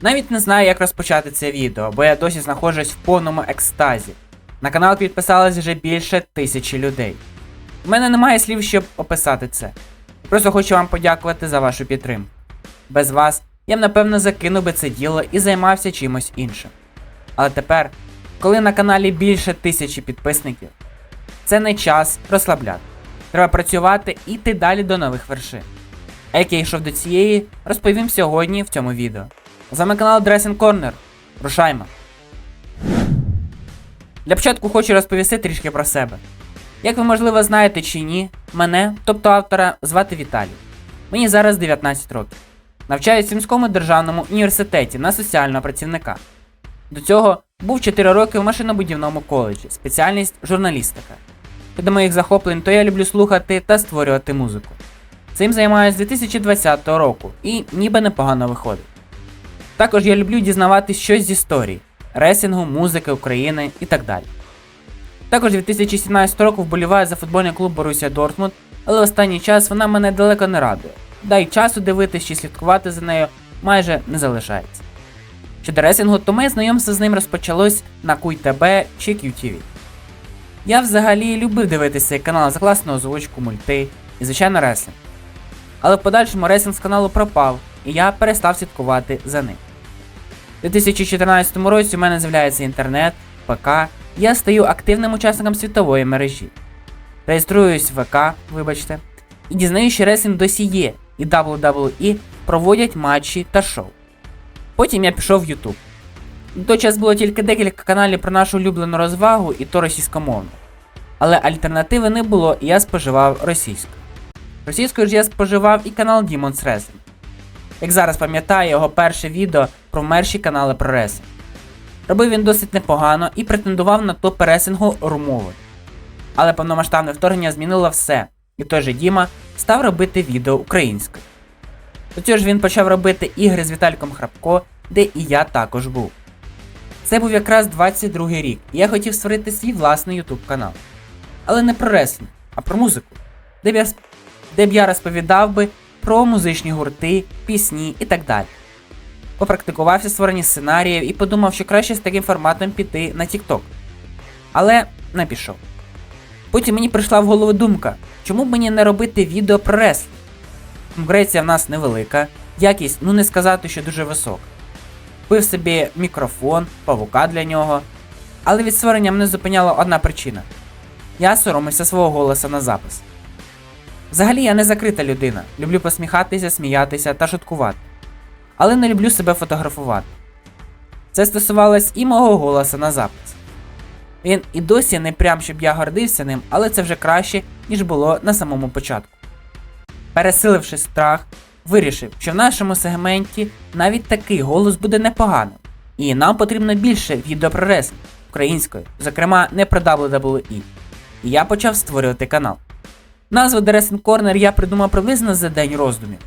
Навіть не знаю, як розпочати це відео, бо я досі знаходжусь в повному екстазі. На канал підписалось вже більше тисячі людей. У мене немає слів, щоб описати це. Просто хочу вам подякувати за вашу підтримку. Без вас я б напевно закинув би це діло і займався чимось іншим. Але тепер, коли на каналі більше тисячі підписників, це не час розслабляти. Треба працювати і йти далі до нових вершин. А як я йшов до цієї, розповім сьогодні в цьому відео. З вами канал Dressing Corner. Рушаймо! Для початку хочу розповісти трішки про себе. Як ви можливо знаєте чи ні, мене, тобто автора, звати Віталій. Мені зараз 19 років. Навчаюсь в Сумському державному університеті на соціального працівника. До цього був 4 роки в машинобудівному коледжі, спеціальність журналістика. До моїх захоплень, то я люблю слухати та створювати музику. Цим займаюся з 2020 року і ніби непогано виходить. Також я люблю дізнаватись щось з історії, ресінгу, музики України і так далі. Також 2017 року вболіваю за футбольний клуб Боруся Дортмунд, але останній час вона мене далеко не радує. Да й часу дивитись чи слідкувати за нею майже не залишається. Щодо ресінгу, то моє знайомство з ним розпочалось на QTB чи QTV. Я взагалі любив дивитися канал за класну озвучку, мульти і, звичайно, реслінг. Але в подальшому ресінг з каналу пропав, і я перестав слідкувати за ним. У 2014 році у мене з'являється інтернет, ПК, я стаю активним учасником світової мережі. Реєструюсь в ВК, вибачте, і дізнаюсь, що ресінг досі є, і WWE проводять матчі та шоу. Потім я пішов в YouTube. На той час було тільки декілька каналів про нашу улюблену розвагу і то російськомовно. Але альтернативи не було, і я споживав російську. Російською ж я споживав і канал Demon's Wrestling. Як зараз пам'ятаю його перше відео про мерші канали про ресінг. Робив він досить непогано і претендував на топ ресінгу румови. Але повномасштабне вторгнення змінило все, і той же Діма став робити відео українською. До цього ж він почав робити ігри з Вітальком Храпко, де і я також був. Це був якраз 22 рік, і я хотів створити свій власний YouTube канал. Але не про реслінг, а про музику, де б я, де б я розповідав би про музичні гурти, пісні і так далі. Попрактикувався створенні сценаріїв і подумав, що краще з таким форматом піти на TikTok. Але не пішов. Потім мені прийшла в голову думка, чому б мені не робити відео про реслінг? Конкуренція в нас невелика, якість, ну не сказати, що дуже висока. Купив собі мікрофон, павука для нього. Але від створення мене зупиняла одна причина. Я соромився свого голоса на запис. Взагалі я не закрита людина, люблю посміхатися, сміятися та шуткувати. Але не люблю себе фотографувати. Це стосувалось і мого голоса на запис. Він і досі не прям, щоб я гордився ним, але це вже краще, ніж було на самому початку. Пересиливши страх, вирішив, що в нашому сегменті навіть такий голос буде непоганим, і нам потрібно більше відео українською, зокрема не про WWE. І я почав створювати канал. Назву The Wrestling Corner я придумав приблизно за день роздумів.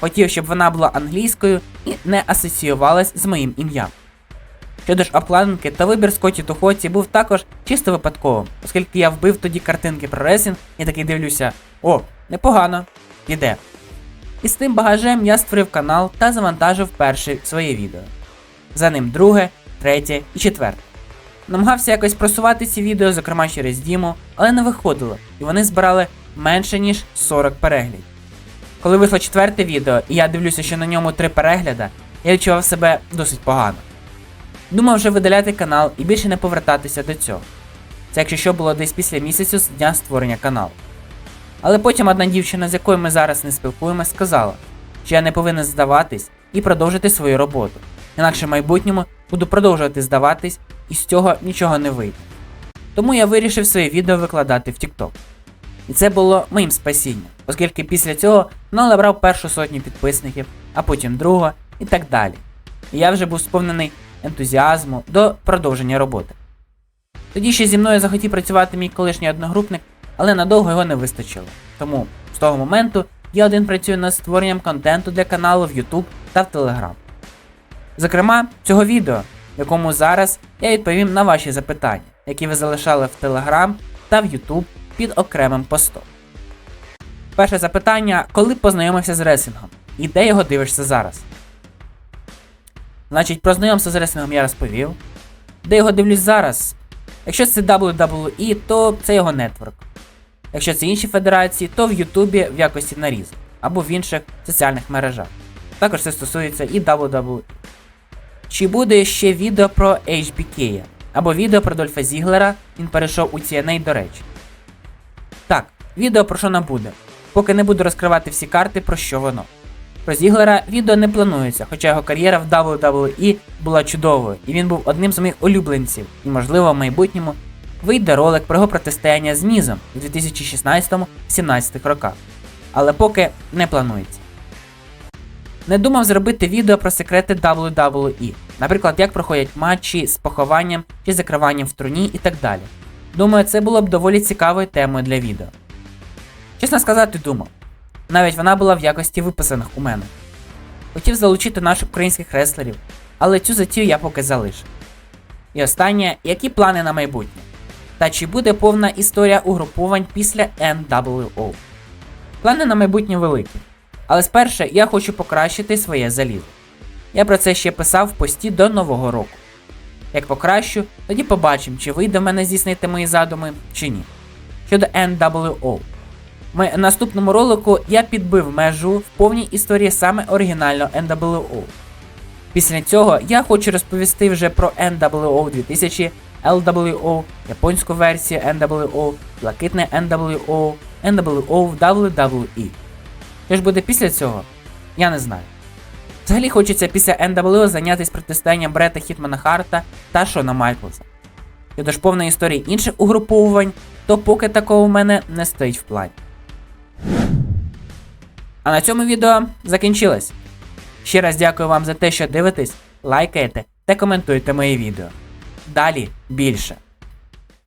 Хотів, щоб вона була англійською і не асоціювалась з моїм ім'ям. Щодо ж обкладинки, то вибір Скотті Тухоці був також чисто випадковим, оскільки я вбив тоді картинки про ресінг і такий дивлюся: о, непогано, іде. І з тим багажем я створив канал та завантажив перше своє відео. За ним друге, третє і четверте. Намагався якось просувати ці відео, зокрема через Діму, але не виходило, і вони збирали менше ніж 40 переглядів. Коли вийшло четверте відео, і я дивлюся, що на ньому три перегляда, я відчував себе досить погано. Думав вже видаляти канал і більше не повертатися до цього. Це якщо що було десь після місяцю з дня створення каналу. Але потім одна дівчина, з якою ми зараз не спілкуємось, сказала, що я не повинен здаватись і продовжити свою роботу. Інакше в майбутньому буду продовжувати здаватись і з цього нічого не вийде. Тому я вирішив своє відео викладати в TikTok. І це було моїм спасінням, оскільки після цього канал набрав першу сотню підписників, а потім другу і так далі. І я вже був сповнений ентузіазму до продовження роботи. Тоді ще зі мною захотів працювати мій колишній одногрупник, але надовго його не вистачило. Тому з того моменту я один працюю над створенням контенту для каналу в YouTube та в Telegram. Зокрема, цього відео, в якому зараз я відповім на ваші запитання, які ви залишали в Telegram та в YouTube під окремим постом. Перше запитання: коли познайомився з ресінгом і де його дивишся зараз? Значить, про знайомство з реслінгом я розповів. Де його дивлюсь зараз? Якщо це WWE, то це його нетворк. Якщо це інші федерації, то в Ютубі в якості нарізу або в інших соціальних мережах. Також це стосується і WWE. Чи буде ще відео про HBK, або відео про Дольфа Зіглера, він перейшов у TNA до речі. Відео про Шона буде, поки не буду розкривати всі карти, про що воно. Про Зіглера відео не планується, хоча його кар'єра в WWE була чудовою, і він був одним з моїх улюбленців, і, можливо, в майбутньому вийде ролик про його протистояння з Мізом у 2016-17 роках. Але поки не планується. Не думав зробити відео про секрети WWE, наприклад, як проходять матчі з похованням чи закриванням в труні і так далі. Думаю, це було б доволі цікавою темою для відео. Чесно сказати, думав. Навіть вона була в якості виписаних у мене. Хотів залучити наших українських реслерів, але цю затію я поки залишив. І останнє, які плани на майбутнє? Та чи буде повна історія угруповань після NWO? Плани на майбутнє великі. Але спершу я хочу покращити своє залізо. Я про це ще писав в пості до Нового року. Як покращу, тоді побачимо, чи вийде в мене здійснити мої задуми, чи ні. Щодо NWO. В наступному ролику я підбив межу в повній історії саме оригінального NWO. Після цього я хочу розповісти вже про NWO 2000, LWO, японську версію NWO, блакитне NWO, NWO в WWE. Що ж буде після цього? Я не знаю. Взагалі хочеться після NWO зайнятися протистоянням Брета Хітмана Харта та Шона Майклса. Щодо ж повної історії інших угруповувань, то поки такого в мене не стоїть в плані. А на цьому відео закінчилось. Ще раз дякую вам за те, що дивитесь, лайкаєте та коментуєте мої відео. Далі більше.